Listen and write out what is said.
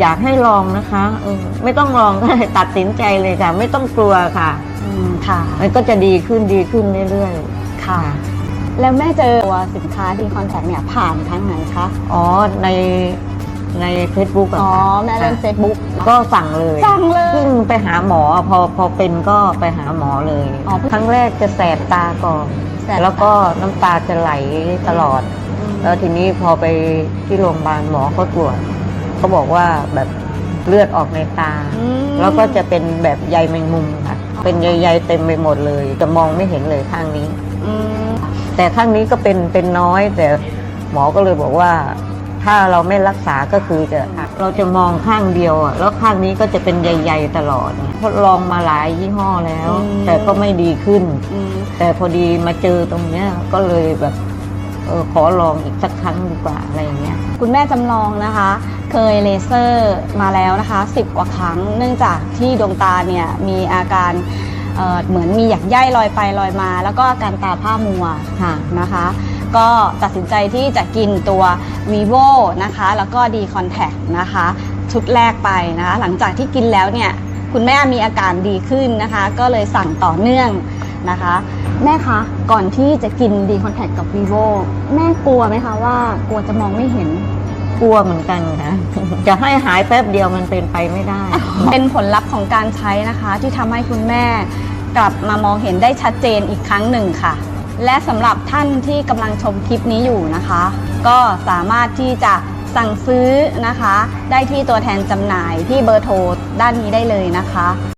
อยากให้ลองนะคะเออไม่ต้องลองก็ได้ตัดสินใจเลยค่ะ ไม่ต้องกลัวค่ะ อืมค่ะมันก็จะดีขึ้นดีขึ้นเรื่อยๆ ค่ะ แล้วแม่เจอตัวสินค้าดีคอนแทคเนี่ยผ่านทางไหนคะ อ๋อในใน Facebook อะอ๋อค่ะแม่เล่นค่ะ Facebook ก็สั่งเลยสั่งเลยเพิ่งไปหาหมอพอพอเป็นก็ไปหาหมอเลยอ๋อเพิ่งครั้งแรกจะแสบตาก่อนแสบตาแล้วก็น้ำตาจะไหลตลอด แล้วทีนี้พอไปที่โรงพยาบาลหมอเขาตรวจ เขาบอกว่าแบบเลือดออกในตา อืม แล้วก็จะเป็นแบบใยแมงมุมค่ะ เป็นใยๆเต็มไปหมดเลย จะมองไม่เห็นเลยข้างนี้ อืมแต่ข้างนี้ก็เป็นเป็นน้อย แต่หมอก็เลยบอกว่า ถ้าเราไม่รักษาก็คือจะเราจะมองข้างเดียวอะแล้วข้างนี้ก็จะเป็นใยๆตลอดทดลองมาหลายยี่ห้อแล้ว แต่ก็ไม่ดีขึ้น อืมแต่พอดีมาเจอตรงเนี้ยก็เลยแบบเออขอลองอีกสักครั้งดีกว่าอะไรอย่างเงี้ยคุณแม่จำลองนะคะ เคยเลเซอร์มาแล้วนะคะ 10 กว่าครั้ง เนื่องจากที่ดวงตาเนี่ยมีอาการเเหมือนมีหยักใยลอยไปลอยมา แล้วก็อาการตาผ้ามัวค่ะนะคะ ก็ตัดสินใจที่จะกินตัว vivo นะคะ แล้วก็ d contact นะคะ ชุดแรกไปนะคะ หลังจากที่กินแล้วเนี่ยคุณแม่มีอาการดีขึ้นนะคะ ก็เลยสั่งต่อเนื่อง นะคะ แม่คะก่อนที่จะกิน d contact กับ vivo แม่กลัวไหมคะว่ากลัวจะมองไม่เห็น กลัวเหมือนกันค่ะ จะให้หายแป๊บเดียวมันเป็นไปไม่ได้ เป็นผลลัพธ์ของการใช้นะคะ ที่ทำให้คุณแม่กลับมามองเห็นได้ชัดเจนอีกครั้งหนึ่งค่ะ และสำหรับท่านที่กำลังชมคลิปนี้อยู่นะคะ ก็สามารถที่จะสั่งซื้อนะคะ ได้ที่ตัวแทนจำหน่ายที่เบอร์โทรด้านนี้ได้เลยนะคะ